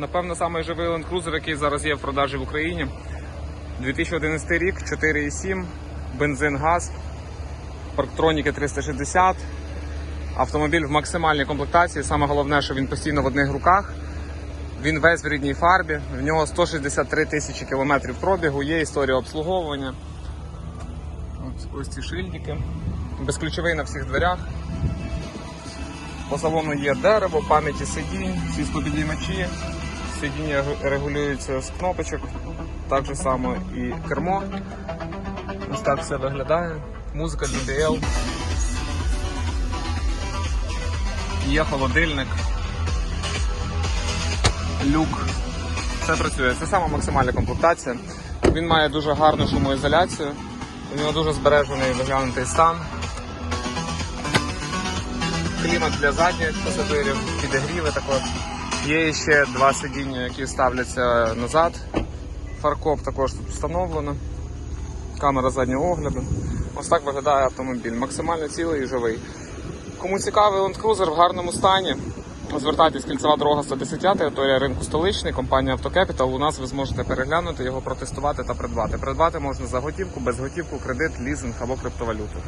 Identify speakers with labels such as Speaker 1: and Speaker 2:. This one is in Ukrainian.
Speaker 1: Напевно, самий живий Land Cruiser, який зараз є в продажі в Україні. 2011 рік, 4,7, бензин, газ, парктроніки 360. Автомобіль в максимальній комплектації. Саме головне, що він постійно в одних руках. Він весь в рідній фарбі. В нього 163 тисячі кілометрів пробігу, є історія обслуговування. Ось, ці шильдики. Безключовий на всіх дверях. По салону є дерево, пам'яті сидінь, всі склопідіймачі. Сидіння регулюються з кнопочок. Так же само і кермо. Ось так все виглядає. Музика DBL. Є холодильник. Люк. Все працює. Це сама максимальна комплектація. Він має дуже гарну шумоізоляцію. У нього дуже збережений доглянутий стан. Клімат для задніх пасажирів, підігріви також. Є ще два сидіння, які ставляться назад. Фаркоп також тут встановлено. Камера заднього огляду. Ось так виглядає автомобіль. Максимально цілий і живий. Кому цікавий Land Cruiser в гарному стані, звертайтесь кільцева дорога 110, територія ринку столичний, компанія Автокепітал. У нас ви зможете переглянути його, протестувати та придбати. Придбати можна за готівку, без готівку, кредит, лізинг або криптовалюту.